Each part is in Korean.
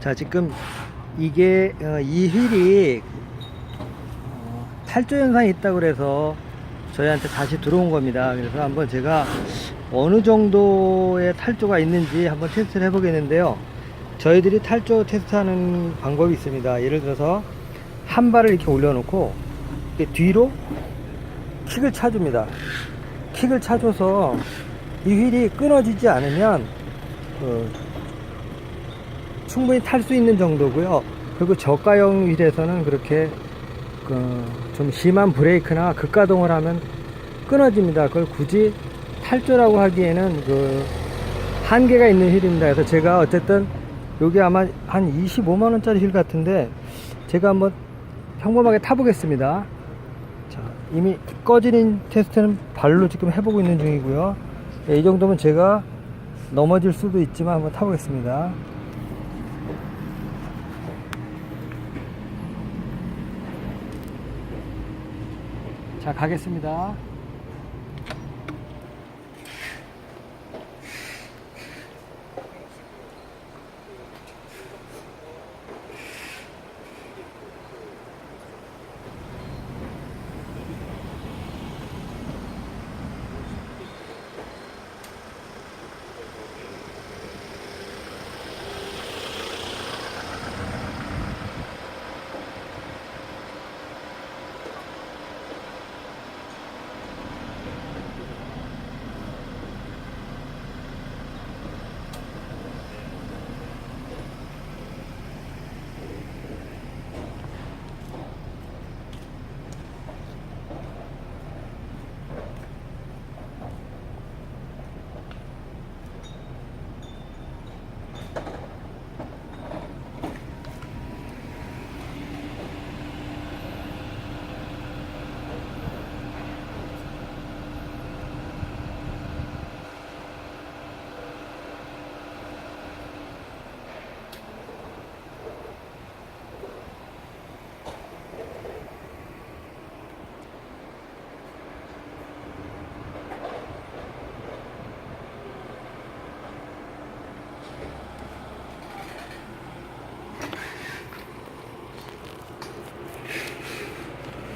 자 지금 이게 어, 이 휠이 어, 탈조 현상이 있다고 그래서 저희한테 다시 들어온 겁니다. 그래서 한번 제가 어느 정도의 탈조가 있는지 한번 테스트를 해 보겠는데요. 저희들이 탈조 테스트하는 방법이 있습니다. 예를 들어서 한 발을 이렇게 올려놓고 이렇게 뒤로 킥을 차줍니다. 킥을 차줘서 이 휠이 끊어지지 않으면 어, 충분히 탈 수 있는 정도고요. 그리고 저가형 휠에서는 그렇게 그, 좀 심한 브레이크나 급가동을 하면 끊어집니다. 그걸 굳이 탈조라고 하기에는 그 한계가 있는 휠입니다. 그래서 제가 어쨌든 여기 아마 한 25만 원짜리 휠 같은데 제가 한번 평범하게 타보겠습니다. 자, 이미 꺼지는 테스트는 발로 지금 해보고 있는 중이고요. 예, 이 정도면 제가 넘어질 수도 있지만 한번 타보겠습니다. 자, 가겠습니다.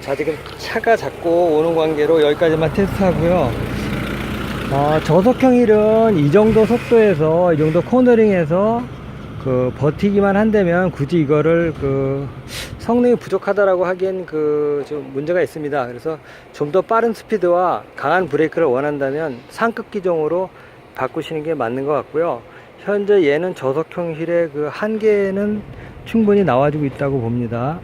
자 지금 차가 자꾸 오는 관계로 여기까지만 테스트하고요. 어, 저속형 힐은 이 정도 속도에서 이 정도 코너링에서 그 버티기만 한다면 굳이 이거를 그 성능이 부족하다라고 하기엔 그 좀 문제가 있습니다. 그래서 좀 더 빠른 스피드와 강한 브레이크를 원한다면 상급 기종으로 바꾸시는 게 맞는 것 같고요. 현재 얘는 저속형 힐의 그 한계는 충분히 나와주고 있다고 봅니다